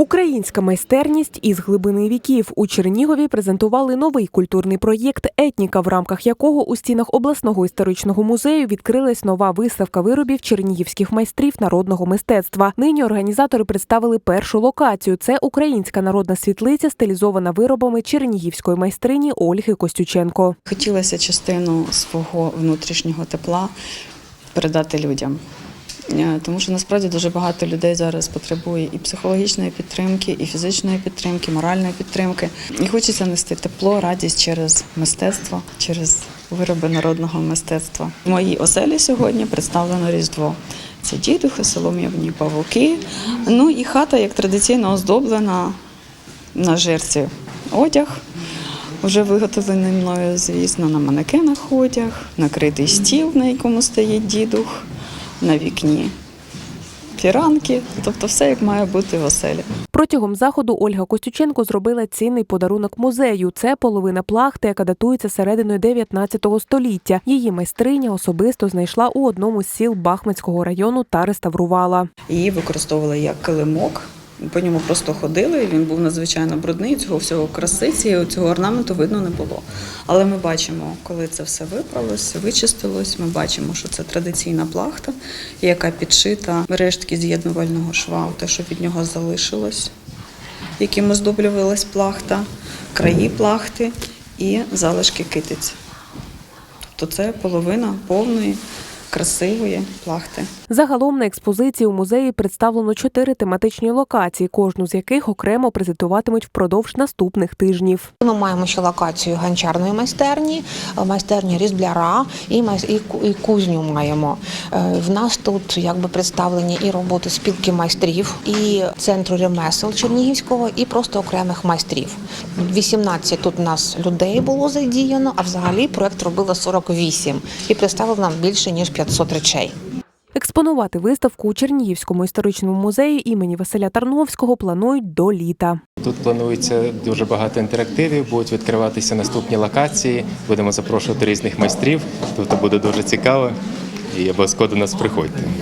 Українська майстерність із глибини віків у Чернігові презентували новий культурний проєкт Етніка, в рамках якого у стінах обласного історичного музею відкрилась нова виставка виробів чернігівських майстрів народного мистецтва. Нині організатори представили першу локацію. Це українська народна світлиця, стилізована виробами чернігівської майстрині Ольги Костюченко. Хотілося частину свого внутрішнього тепла передати людям. Е, Тому що насправді дуже багато людей зараз потребує і психологічної підтримки, і фізичної підтримки, і моральної підтримки. І хочеться нести тепло, радість через мистецтво, через вироби народного мистецтва. В моїй оселі сьогодні представлено Різдво. Це дідухи, солом'яні павуки. Ну і хата як традиційно оздоблена на жерці одяг. Вже виготовлений мною, звісно, на манекенах одяг, накритий стіл, на якому стоїть дідух, на вікні фіранки, тобто все як має бути в оселі. Протягом заходу Ольга Костюченко зробила цінний подарунок музею. Це половина плахти, яка датується серединою 19 століття. Її майстриня особисто знайшла у одному з сіл Бахмецького району та реставрувала. Її використовували як килимок. По ньому просто ходили, він був надзвичайно брудний, цього всього краси, цієї- цього орнаменту видно не було. Але ми бачимо, коли це все виправилось, вичистилось, ми бачимо, що це традиційна плахта, яка підшита рештки з'єднувального шва, те, що від нього залишилось, яким оздоблювалась плахта, краї плахти і залишки китиць. Тобто це половина повної красивої плахти. Загалом на експозиції у музеї представлено чотири тематичні локації, кожну з яких окремо презентуватимуть впродовж наступних тижнів. Ми маємо ще локацію гончарної майстерні, е, майстерні різбляра і, і, кузню маємо. Е, В нас тут якби представлені і роботи спілки майстрів, і центру ремесел Чернігівського, і просто окремих майстрів. 18 тут у нас людей було задіяно, а взагалі проект робило 48 і представив нам більше ніж 500 речей. Експонувати виставку у Чернігівському історичному музеї імені Василя Тарновського планують до літа. Тут планується дуже багато інтерактивів, будуть відкриватися наступні локації. Будемо запрошувати різних майстрів. Тобто буде дуже цікаво і обов'язково до нас приходьте.